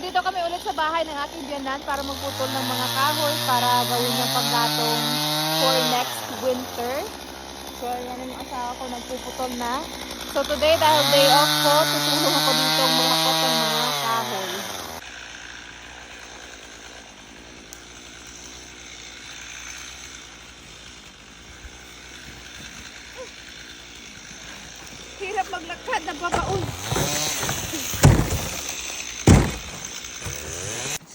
nandito kami ulit sa bahay ng aking biyanan para magputol ng mga kahoy para gawin yung panggatong for next winter. So, yan yung asawa ko nagpuputol na. So, today dahil day off ko, tutulong ako dito maghakot ng mga kahoy. Hirap maglakad, nagbabaon.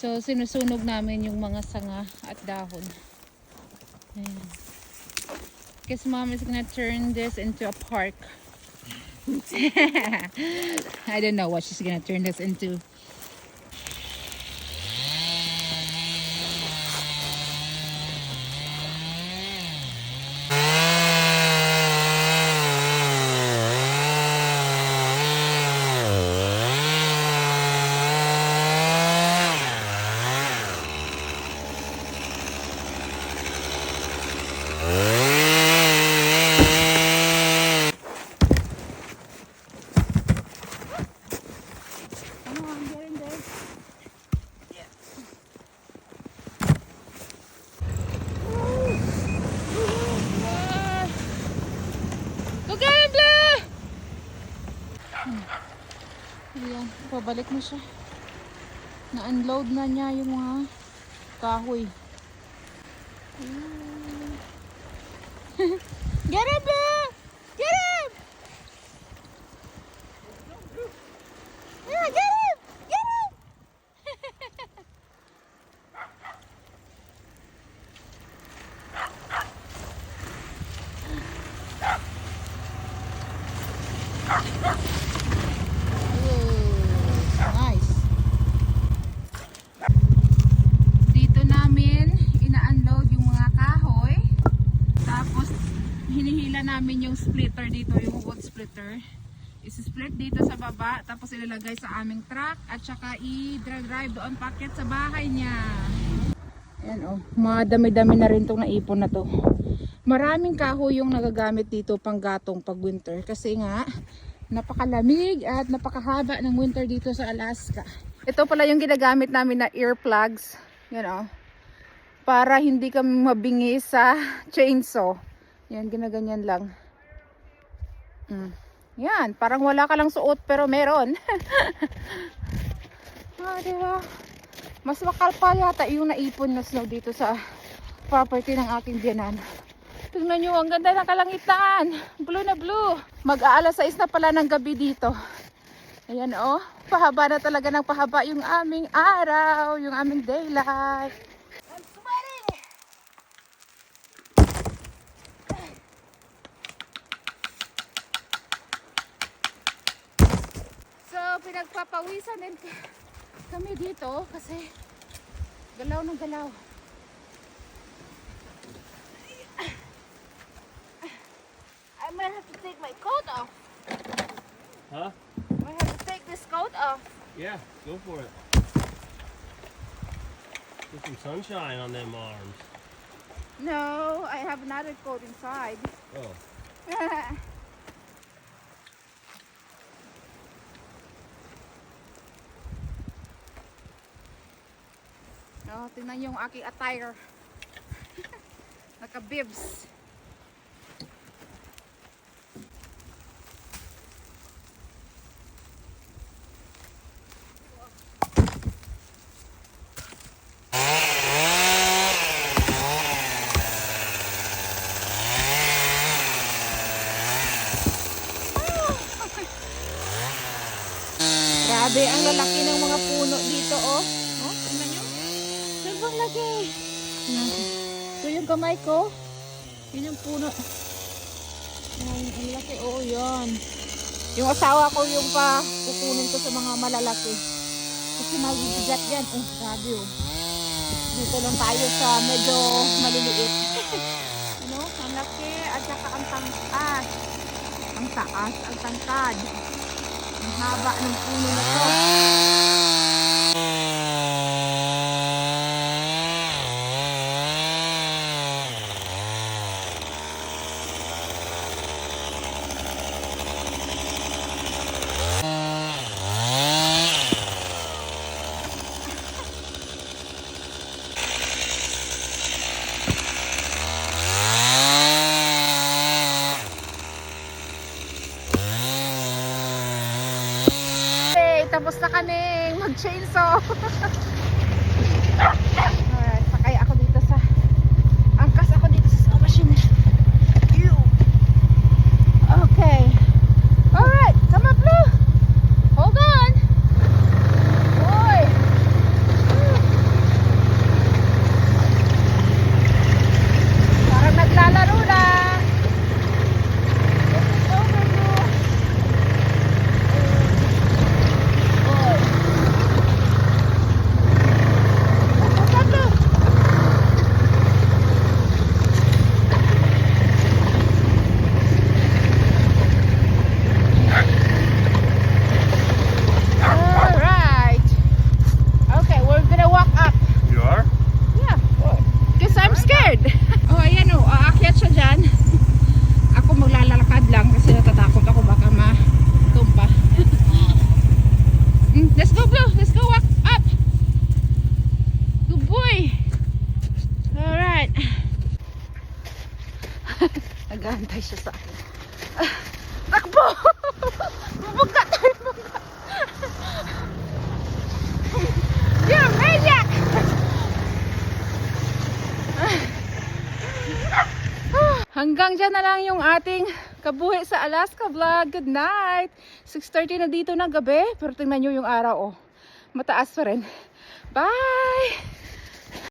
So, sinusunog namin yung mga sanga at dahon. Ayan. Because mom is gonna turn this into a park. I don't know what she's gonna turn this into. Ayan, pabalik na siya. Na-unload na niya yung mga kahoy. Get him, Blue! Get him! Yeah, get him! Get him! Nice. Dito namin ina-unload yung mga kahoy. Tapos hinihila namin yung splitter dito, yung wood splitter. Isi-split dito sa baba, tapos ilalagay sa aming truck at saka i-drive doon packet sa bahay niya. Ayan oh, mga dami-dami na rin tong naipon na to. Maraming kahoy yung nagagamit dito pang gatong pag winter kasi nga napakalamig at napakahaba ng winter dito sa Alaska. Ito pala yung ginagamit namin na earplugs. Yan oh. Para hindi kami mabingi sa chainsaw. Yan, ginaganyan lang. Mm. Yan, parang wala ka lang suot pero meron. ah, di ba? Mas makal pa yata yung naipon na snow dito sa property ng aking biyanan. Tingnan nyo, ang ganda ng kalangitan. Blue na blue. Mag-aalas 6 na pala ng gabi dito. Ayan oh, pahaba na talaga ng pahaba yung aming araw, yung aming daylight. So, pinagpapawisan din ka- kami dito kasi galaw ng galaw. Have to take my coat off. Huh? I have to take this coat off. Yeah, go for it. Get some sunshine on them arms. No, I have another coat inside. Oh. oh, tingnan yung aking attire. Naka-bibs. Lalaki ng mga puno dito, oh. Oh, tingnan nyo. Sobrang laki. Ito yung kamay ko. Yun yung puno. Yan, ang laki, oh, yan. Yung asawa ko yung pa kukunin ko sa mga malalaki. Kasi mabibigat yan. Oh, grabe, oh. Dito lang tayo sa medyo maliliit. ano, ang laki at saka ang taas. Ang taas, ang tangkad. Ang haba ng puno na to. Tapos na kaning mag-chainsaw. Nag-aantay siya sa akin. Ah, Takbo! Bubuga tayo. bubuga. You're a maniac! Hanggang dyan na lang yung ating kabuhi sa Alaska vlog. Good night! 6.30 na dito ng gabi. Pero tingnan nyo yung araw, oh. Mataas pa rin. Bye!